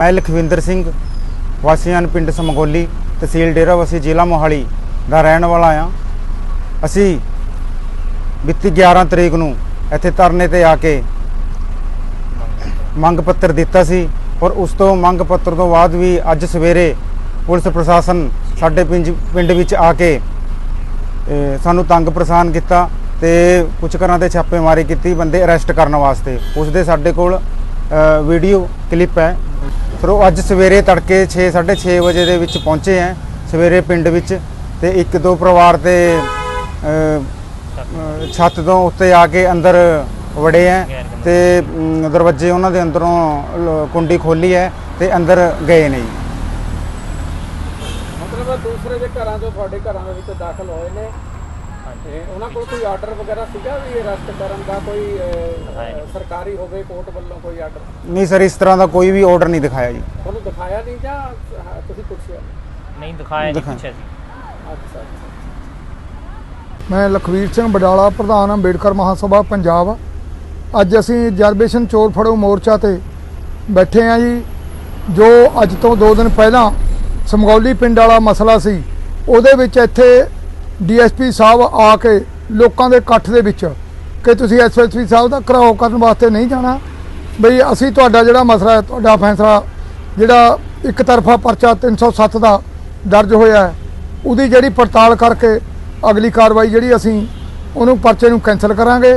ਮੈਂ ਲਖਵਿੰਦਰ ਸਿੰਘ ਵਾਸੀਆਂ ਪਿੰਡ ਸਮਗੋਲੀ, ਤਹਿਸੀਲ ਡੇਰਾਬੱਸੀ ਜ਼ਿਲ੍ਹਾ ਮੋਹਾਲੀ ਦਾ ਰਹਿਣ ਵਾਲਾ ਆ ਅਸੀਂ ਬੀਤੀ 11 ਤਰੀਕ ਨੂੰ ਇੱਥੇ ਧਰਨੇ ਤੇ ਆ ਕੇ ਮੰਗ ਪੱਤਰ ਦਿੱਤਾ ਸੀ ਔਰ ਉਸ ਤੋਂ ਮੰਗ ਪੱਤਰ ਤੋਂ ਬਾਅਦ ਵੀ ਅੱਜ ਸਵੇਰੇ ਪੁਲਿਸ ਪ੍ਰਸ਼ਾਸਨ ਸਾਡੇ ਪਿੰਜ- ਪਿੰਡ ਵਿੱਚ ਆ ਕੇ ਸਾਨੂੰ ਤੰਗ ਪਰੇਸ਼ਾਨ ਕੀਤਾ ਤੇ ਕੁਝ ਘਰਾਂ ਤੇ ਛਾਪੇਮਾਰੀ ਕੀਤੀ, ਬੰਦੇ ਅਰੈਸਟ ਕਰਨ ਵਾਸਤੇ। ਉਸ ਦੇ ਸਾਡੇ ਕੋਲ ਵੀਡੀਓ ਕਲਿੱਪ ਹੈ। ਫਿਰ ਉਹ ਅੱਜ ਸਵੇਰੇ ਤੜਕੇ 6:30 ਵਜੇ ਦੇ ਵਿੱਚ ਪਹੁੰਚੇ ਹੈ ਸਵੇਰੇ ਪਿੰਡ ਵਿੱਚ ਤੇ ਇੱਕ ਦੋ ਪਰਿਵਾਰ ਤੇ ਛੱਤ ਤੋਂ ਉੱਤੇ ਆ ਕੇ ਅੰਦਰ ਵੜੇ ਹੈ ਤੇ ਦਰਵਾਜ਼ੇ ਉਹਨਾਂ ਦੇ ਅੰਦਰੋਂ ਕੁੰਡੀ ਖੋਲੀ ਹੈ ਤੇ ਅੰਦਰ ਗਏ ਨੇ ਮਤਲਬ ਦੂਸਰੇ ਦੇ ਘਰਾਂ ਤੋਂ ਤੁਹਾਡੇ ਘਰਾਂ ਦੇ ਵਿੱਚ ਦਾਖਲ ਹੋਏ ਨੇ। ਉਹਨਾਂ ਕੋਲ ਕੋਈ ਆਰਡਰ ਵਗੈਰਾ ਸੀਗਾ ਵੀ ਅਰੈਸਟ ਕਰਨ ਦਾ ਕੋਈ ਸਰਕਾਰੀ ਹੋਵੇ ਕੋਰਟ ਵੱਲੋਂ ਕੋਈ ਆਰਡਰ ਨਹੀਂ ਸਰ ਇਸ ਤਰ੍ਹਾਂ ਦਾ ਕੋਈ ਵੀ ਆਰਡਰ ਨਹੀਂ ਦਿਖਾਇਆ ਜੀ। ਤੁਹਾਨੂੰ ਦਿਖਾਇਆ ਨਹੀਂ ਜਾਂ ਤੁਸੀਂ ਪੁੱਛਿਆ? ਨਹੀਂ ਦਿਖਾਇਆ ਨਹੀਂ। ਪੁੱਛਿਆ ਸੀ ਅੱਛਾ ਅੱਛਾ। ਮੈਂ ਲਖਵੀਰ ਸਿੰਘ ਬਡਾਲਾ ਪ੍ਰਧਾਨ ਅੰਬੇਡਕਰ ਮਹਾਸਭਾ ਪੰਜਾਬ। ਅੱਜ ਅਸੀਂ ਰਿਜ਼ਰਵੇਸ਼ਨ ਚੋਰ ਫੜੋ ਮੋਰਚਾ ਤੇ ਬੈਠੇ ਆ ਜੀ ਜੋ ਅੱਜ ਤੋਂ 2 ਦਿਨ ਪਹਿਲਾਂ ਸਮਗੌਲੀ ਪਿੰਡ ਵਾਲਾ ਮਸਲਾ ਸੀ ਉਹਦੇ ਵਿੱਚ ਇੱਥੇ ਡੀਐਸਪੀ ਸਾਹਿਬ ਆ ਕੇ ਲੋਕਾਂ ਦੇ ਇਕੱਠ ਦੇ ਵਿੱਚ ਕਿ ਤੁਸੀਂ ਐਸਐਸਪੀ ਸਾਹਿਬ ਦਾ ਘਰਾਓ ਕਰਨ ਵਾਸਤੇ ਨਹੀਂ ਜਾਣਾ। ਬਈ ਅਸੀਂ ਤੁਹਾਡਾ ਜਿਹੜਾ ਮਸਲਾ ਹੈ, ਤੁਹਾਡਾ ਫੈਸਲਾ ਜਿਹੜਾ ਇੱਕ ਤਰਫਾ ਪਰਚਾ 307 ਦਾ ਦਰਜ ਹੋਇਆ ਹੈ, ਉਹਦੀ ਜਿਹੜੀ ਪੜਤਾਲ ਕਰਕੇ ਅਗਲੀ ਕਾਰਵਾਈ ਜਿਹੜੀ ਅਸੀਂ ਉਹਨੂੰ ਪਰਚੇ ਨੂੰ ਕੈਨਸਲ ਕਰਾਂਗੇ।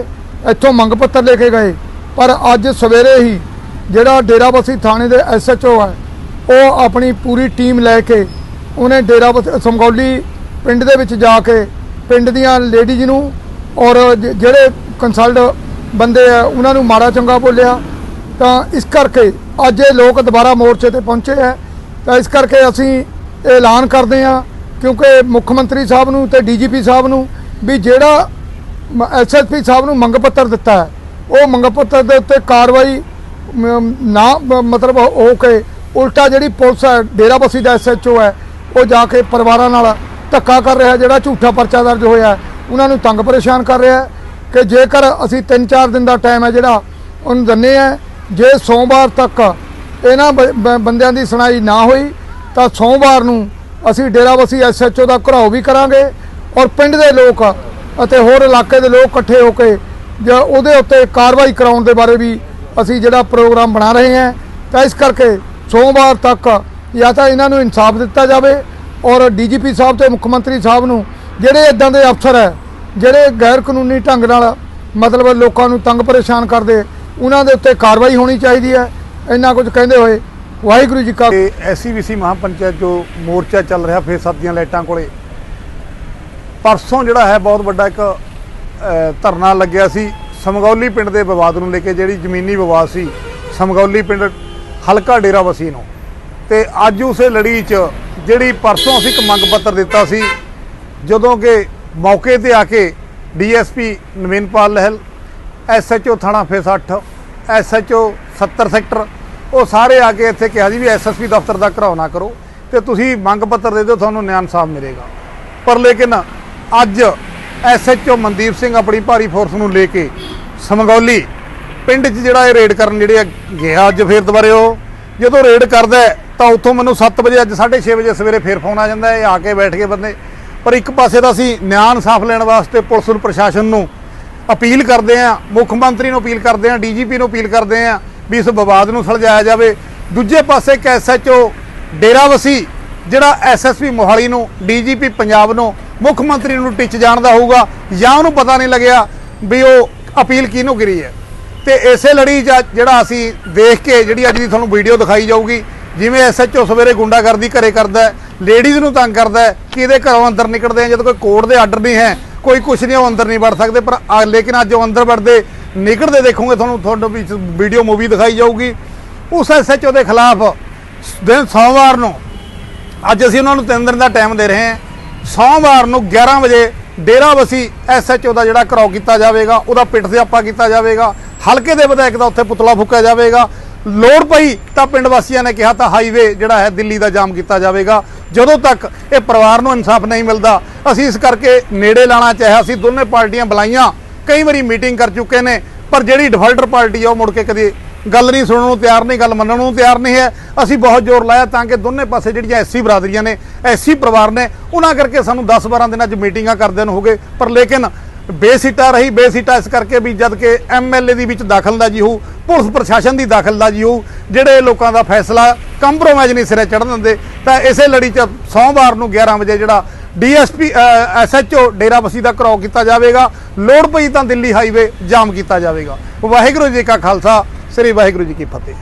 ਇੱਥੋਂ ਮੰਗ ਪੱਤਰ ਲੈ ਕੇ ਗਏ, ਪਰ ਅੱਜ ਸਵੇਰੇ ਹੀ ਜਿਹੜਾ ਡੇਰਾਬੱਸੀ ਥਾਣੇ ਦੇ ਐਸਐਚਓ ਹੈ, ਉਹ ਆਪਣੀ ਪੂਰੀ ਟੀਮ ਲੈ ਕੇ ਉਹਨੇ ਡੇਰਾਬੱਸੀ ਸਮਗੌਲੀ ਪਿੰਡ ਦੇ ਵਿੱਚ ਜਾ ਕੇ ਪਿੰਡ ਦੀਆਂ ਲੇਡੀਜ਼ ਨੂੰ ਔਰ ਜ- ਜਿਹੜੇ ਕੰਸਲਟ ਬੰਦੇ ਆ, ਉਹਨਾਂ ਨੂੰ ਮਾੜਾ ਚੰਗਾ ਬੋਲਿਆ। ਤਾਂ ਇਸ ਕਰਕੇ ਅੱਜ ਇਹ ਲੋਕ ਦੁਬਾਰਾ ਮੋਰਚੇ ਤੇ ਪਹੁੰਚੇ ਹੈ ਤਾਂ ਇਸ ਕਰਕੇ ਅਸੀਂ ਐਲਾਨ ਕਰਦੇ ਹਾਂ ਕਿਉਂਕਿ ਮੁੱਖ ਮੰਤਰੀ ਸਾਹਿਬ ਨੂੰ ਤੇ ਡੀਜੀਪੀ ਸਾਹਿਬ ਨੂੰ ਵੀ ਜਿਹੜਾ ਐਸਐਸਪੀ ਸਾਹਿਬ ਨੂੰ ਮੰਗ ਪੱਤਰ ਦਿੱਤਾ ਹੈ, ਉਹ ਮੰਗ ਪੱਤਰ ਦੇ ਉੱਤੇ ਕਾਰਵਾਈ ਨਾ ਮਤਲਬ ਹੋ ਕੇ ਉਲਟਾ ਜਿਹੜੀ ਪੁਲਿਸ ਹੈ, ਡੇਰਾਬੱਸੀ ਦਾ ਐਸਐਚਓ ਹੈ, ਉਹ ਜਾ ਕੇ ਪਰਿਵਾਰਾਂ ਨਾਲ ਧੱਕਾ ਕਰ ਰਿਹਾ ਜਿਹੜਾ ਝੂਠਾ ਪਰਚਾ ਦਰਜ ਹੋਇਆ ਉਹਨਾਂ ਨੂੰ ਤੰਗ ਪਰੇਸ਼ਾਨ ਕਰ ਰਿਹਾ ਕਿ ਜੇਕਰ ਅਸੀਂ 3-4 ਦਿਨ ਦਾ ਟਾਈਮ ਹੈ ਜਿਹੜਾ, ਉਹਨੂੰ ਦਿੰਨੇ ਆ, ਜੇ ਸੋਮਵਾਰ ਤੱਕ ਇਹਨਾਂ ਬ- ਬੰਦਿਆਂ ਦੀ ਸੁਣਾਈ ਨਾ ਹੋਈ, ਤਾਂ ਸੋਮਵਾਰ ਨੂੰ ਅਸੀਂ ਡੇਰਾਬੱਸੀ ਐਸਐਚਓ ਦਾ ਘਰਾਓ ਵੀ ਕਰਾਂਗੇ ਔਰ ਪਿੰਡ ਦੇ ਲੋਕ ਅਤੇ ਹੋਰ ਇਲਾਕੇ ਦੇ ਲੋਕ ਇਕੱਠੇ ਹੋ ਕੇ ਜਾਂ ਉਹਦੇ ਉੱਤੇ ਕਾਰਵਾਈ ਕਰਾਉਣ ਦੇ ਬਾਰੇ ਵੀ ਅਸੀਂ ਜਿਹੜਾ ਪ੍ਰੋਗਰਾਮ ਬਣਾ ਰਹੇ ਹਾਂ, ਤਾਂ ਇਸ ਕਰਕੇ ਸੋਮਵਾਰ ਤੱਕ ਜਾਂ ਤਾਂ ਇਹਨਾਂ ਨੂੰ ਇਨਸਾਫ ਦਿੱਤਾ ਜਾਵੇ ਔਰ ਡੀਜੀਪੀ ਸਾਹਿਬ ਤੇ ਮੁੱਖ ਮੰਤਰੀ ਸਾਹਿਬ ਨੂੰ ਜਿਹੜੇ ਇਦਾਂ ਦੇ ਅਫਸਰ ਹੈ, ਜਿਹੜੇ ਗੈਰ ਕਾਨੂੰਨੀ ਢੰਗ ਨਾਲ ਮਤਲਬ ਲੋਕਾਂ ਨੂੰ ਤੰਗ ਪਰੇਸ਼ਾਨ ਕਰਦੇ, ਉਹਨਾਂ ਦੇ ਉੱਤੇ ਕਾਰਵਾਈ ਹੋਣੀ ਚਾਹੀਦੀ ਹੈ। ਇੰਨਾ ਕੁਝ ਕਹਿੰਦੇ ਹੋਏ ਵਾਹਿਗੁਰੂ ਜੀ ਕਾ ਤੇ ਐਸਸੀਬੀਸੀ ਮਹਾਪੰਚਾਇਤ ਜੋ ਮੋਰਚਾ ਚੱਲ ਰਿਹਾ ਫੇਰ ਦੀਆਂ ਲਾਈਟਾਂ ਕੋਲੇ, ਪਰਸੋਂ ਜਿਹੜਾ ਹੈ ਬਹੁਤ ਵੱਡਾ ਇੱਕ ਧਰਨਾ ਲੱਗਿਆ ਸੀ। ਸਮਗੌਲੀ ਪਿੰਡ ਦੇ ਵਿਵਾਦ ਨੂੰ ਲੈ ਕੇ ਜਿਹੜੀ ਜ਼ਮੀਨੀ ਵਿਵਾਦ ਸੀ, ਸਮਗੌਲੀ ਪਿੰਡ ਹਲਕਾ ਡੇਰਾ ਵਸੀ ਨੂੰ। ਤੇ ਅੱਜ ਉਸੇ ਲੜੀ 'ਚ ਜਿਹੜੀ ਪਰਸੋਂ ਅਸੀਂ ਇੱਕ ਮੰਗ ਪੱਤਰ ਦਿੱਤਾ ਸੀ, ਜਦੋਂ ਕਿ ਮੌਕੇ ਤੇ ਆ ਕੇ ਡੀਐਸਪੀ ਨਵੀਨਪਾਲ ਲਹਿਲ, ਐਸਐਚਓ ਥਾਣਾ ਫੇਸ 8 ਐਸਐਚਓ 70 ਸੈਕਟਰ, ਉਹ ਸਾਰੇ ਆ ਕੇ ਇੱਥੇ ਕਿਹਾ ਜੀ ਵੀ ਐਸਐਸਪੀ ਦਫ਼ਤਰ ਦਾ ਘਰਾਓ ਨਾ ਕਰੋ ਤੇ ਤੁਸੀਂ ਮੰਗ ਪੱਤਰ ਦੇ ਦਿਓ, ਤੁਹਾਨੂੰ ਨਿਆਂ ਇਨਸਾਫ ਮਿਲੇਗਾ। ਪਰ ਲੇਕਿਨ ਅੱਜ ਐਸਐਚਓ ਮਨਦੀਪ ਸਿੰਘ ਆਪਣੀ ਭਾਰੀ ਫੋਰਸ ਨੂੰ ਲੈ ਕੇ ਸਮਗੌਲੀ ਪਿੰਡ 'ਚ ਜਿਹੜਾ ਇਹ ਰੇਡ ਕਰਨ ਜਿਹੜੇ ਗਿਆ ਅੱਜ ਫੇਰ ਦੁਬਾਰੇ ਉਹ। ਜਦੋਂ ਰੇਡ ਕਰਦਾ ਤਾਂ ਉੱਥੋਂ ਮੈਨੂੰ 7 ਵਜੇ ਅੱਜ 6:30 ਵਜੇ ਸਵੇਰੇ ਫੇਰ ਫੋਨ ਆ ਜਾਂਦਾ ਇਹ ਆ ਕੇ ਬੈਠ ਗਏ ਬੰਦੇ। ਪਰ ਇੱਕ ਪਾਸੇ ਤਾਂ ਅਸੀਂ ਨਿਆਂ ਇਨਸਾਫ ਲੈਣ ਵਾਸਤੇ ਪੁਲਿਸ ਨੂੰ, ਪ੍ਰਸ਼ਾਸਨ ਨੂੰ ਅਪੀਲ ਕਰਦੇ ਆ ਮੁੱਖ ਮੰਤਰੀ ਨੂੰ ਅਪੀਲ ਕਰਦੇ ਆ ਡੀਜੀਪੀ ਨੂੰ ਅਪੀਲ ਕਰਦੇ ਆ ਵੀ ਇਸ ਵਿਵਾਦ ਨੂੰ ਸੁਲਝਾਇਆ ਜਾਵੇ। ਦੂਜੇ ਪਾਸੇ ਇੱਕ ਐਸਐਚਓ ਡੇਰਾਵਸੀ, ਜਿਹੜਾ ਐਸਐਸਪੀ ਮੋਹਾਲੀ ਨੂੰ, ਡੀਜੀਪੀ ਪੰਜਾਬ ਨੂੰ, ਮੁੱਖ ਮੰਤਰੀ ਨੂੰ ਟਿੱਚ ਜਾਣਦਾ ਹੋਊਗਾ, ਜਾਂ ਉਹਨੂੰ ਪਤਾ ਨਹੀਂ ਲੱਗਿਆ ਵੀ ਉਹ ਅਪੀਲ ਕਿਹਨੂੰ ਕਰੀ ਹੈ। ਤੇ ਇਸੇ ਲੜੀ 'ਚ ਜਿਹੜਾ ਅਸੀਂ ਦੇਖ ਕੇ, ਜਿਹੜੀ ਅੱਜ ਦੀ ਤੁਹਾਨੂੰ ਵੀਡੀਓ ਦਿਖਾਈ ਜਾਊਗੀ ਜਿਵੇਂ ਐਸਐਚਓ ਸਵੇਰੇ ਗੁੰਡਾਗਰਦੀ ਘਰੇ ਕਰਦਾ ਲੇਡੀਜ਼ ਨੂੰ ਤੰਗ ਕਰਦਾ ਹੈ ਕਿ ਇਹਦੇ ਘਰੋਂ ਅੰਦਰ ਨਿਕਲਦੇ ਆ, ਜਦੋਂ ਕੋਈ ਕੋਰਟ ਦੇ ਆਰਡਰ ਨਹੀਂ ਹੈ, ਕੋਈ ਕੁਛ ਨਹੀਂ, ਉਹ ਅੰਦਰ ਨਹੀਂ ਵੜ ਸਕਦੇ, ਪਰ ਲੇਕਿਨ ਅੱਜ ਉਹ ਅੰਦਰ ਵੜਦੇ ਨਿਕਲਦੇ ਦੇਖੋਗੇ, ਤੁਹਾਨੂੰ ਤੁਹਾਨੂੰ ਵੀ ਵੀਡੀਓ ਮੂਵੀ ਦਿਖਾਈ ਜਾਊਗੀ। ਉਸ ਐਸਐਚਓ ਦੇ ਖਿਲਾਫ ਦਿਨ ਸੋਮਵਾਰ ਨੂੰ, ਅੱਜ ਅਸੀਂ ਉਹਨਾਂ ਨੂੰ 3 ਦਿਨ ਦਾ ਟਾਈਮ ਦੇ ਰਹੇ ਹਾਂ, ਸੋਮਵਾਰ ਨੂੰ 11 ਵਜੇ ਡੇਰਾਬੱਸੀ ਐਸਐਚਓ ਦਾ ਜਿਹੜਾ ਘਰਾਓ ਕੀਤਾ ਜਾਵੇਗਾ, ਉਹਦਾ ਪਿੱਟ ਸਿਆਪਾ ਕੀਤਾ ਜਾਵੇਗਾ, ਹਲਕੇ ਦੇ ਵਿਧਾਇਕ ਦਾ ਉੱਥੇ ਪੁਤਲਾ ਫੂਕਿਆ ਜਾਵੇਗਾ ਲੋੜ ਪਈ ਤਾਂ ਪਿੰਡ ਵਾਸੀਆਂ ਨੇ ਕਿਹਾ ਤਾਂ ਹਾਈਵੇ ਜਿਹੜਾ ਹੈ ਦਿੱਲੀ ਦਾ ਜਾਮ ਕੀਤਾ ਜਾਵੇਗਾ। ਜਦੋਂ ਤੱਕ ਇਹ ਪਰਿਵਾਰ ਨੂੰ ਇਨਸਾਫ ਨਹੀਂ ਮਿਲਦਾ, ਅਸੀਂ ਇਸ ਕਰਕੇ ਨੇੜੇ ਲਾਣਾ ਚਾਹਿਆ। ਸੀ ਦੋਨੇ ਪਾਰਟੀਆਂ ਬੁਲਾਈਆਂ, ਕਈ ਵਾਰੀ ਮੀਟਿੰਗ ਕਰ ਚੁੱਕੇ ਨੇ, ਪਰ ਜਿਹੜੀ ਡਿਫਾਲਟਰ ਪਾਰਟੀ ਆ, ਉਹ ਮੁੜ ਕੇ ਕਦੇ ਗੱਲ ਨਹੀਂ ਸੁਣਨ ਨੂੰ ਤਿਆਰ, ਨਹੀਂ ਗੱਲ ਮੰਨਣ ਨੂੰ ਤਿਆਰ ਨਹੀਂ ਹੈ। ਅਸੀਂ ਬਹੁਤ ਜ਼ੋਰ ਲਾਇਆ ਤਾਂ ਕਿ ਦੋਨੇ ਪਾਸੇ ਜਿਹੜੀਆਂ ਐਸੀ ਬਰਾਦਰੀਆਂ ਨੇ, ਐਸੀ ਪਰਿਵਾਰ ਨੇ, ਉਹਨਾਂ ਕਰਕੇ ਸਾਨੂੰ 10-12 ਦਿਨਾਂ 'ਚ ਮੀਟਿੰਗਾਂ ਕਰਦਿਆਂ ਨੂੰ ਹੋ ਗਏ। ਪਰ ਲੇਕਿਨ ਬੇਸਿੱਟਾ ਰਹੀ, ਬੇਸਿੱਟਾ ਇਸ ਕਰਕੇ ਵੀ ਜਦ ਕਿ ਐਮਐਲਏ ਦੀ ਵਿੱਚ ਦਖਲਅੰਦਾਜ਼ੀ ਹੋਊ, ਪੁਲਿਸ ਪ੍ਰਸ਼ਾਸਨ ਦੀ ਦਖਲਅੰਦਾਜ਼ੀ ਹੋਊ, ਜਿਹੜੇ ਲੋਕਾਂ ਦਾ ਫੈਸਲਾ ਕੰਪਰੋਮਾਈਜ਼ ਨਹੀਂ ਸਿਰੇ ਚੜ੍ਹਨ ਦਿੰਦੇ, ਤਾਂ ਇਸੇ ਲੜੀ 'ਚ ਸੋਮਵਾਰ ਨੂੰ 11 ਵਜੇ ਜਿਹੜਾ ਡੀਐਸਪੀ ਐਸਐਚਓ ਡੇਰਾਬੱਸੀ ਦਾ ਘਰਾਓ ਕੀਤਾ ਜਾਵੇਗਾ, ਲੋੜ ਪਈ ਤਾਂ ਦਿੱਲੀ ਹਾਈਵੇ ਜਾਮ ਕੀਤਾ ਜਾਵੇਗਾ। ਵਾਹਿਗੁਰੂ ਜੀ ਕਾ ਖਾਲਸਾ, ਸ੍ਰੀ ਵਾਹਿਗੁਰੂ ਜੀ ਕੀ ਫਤਿਹ।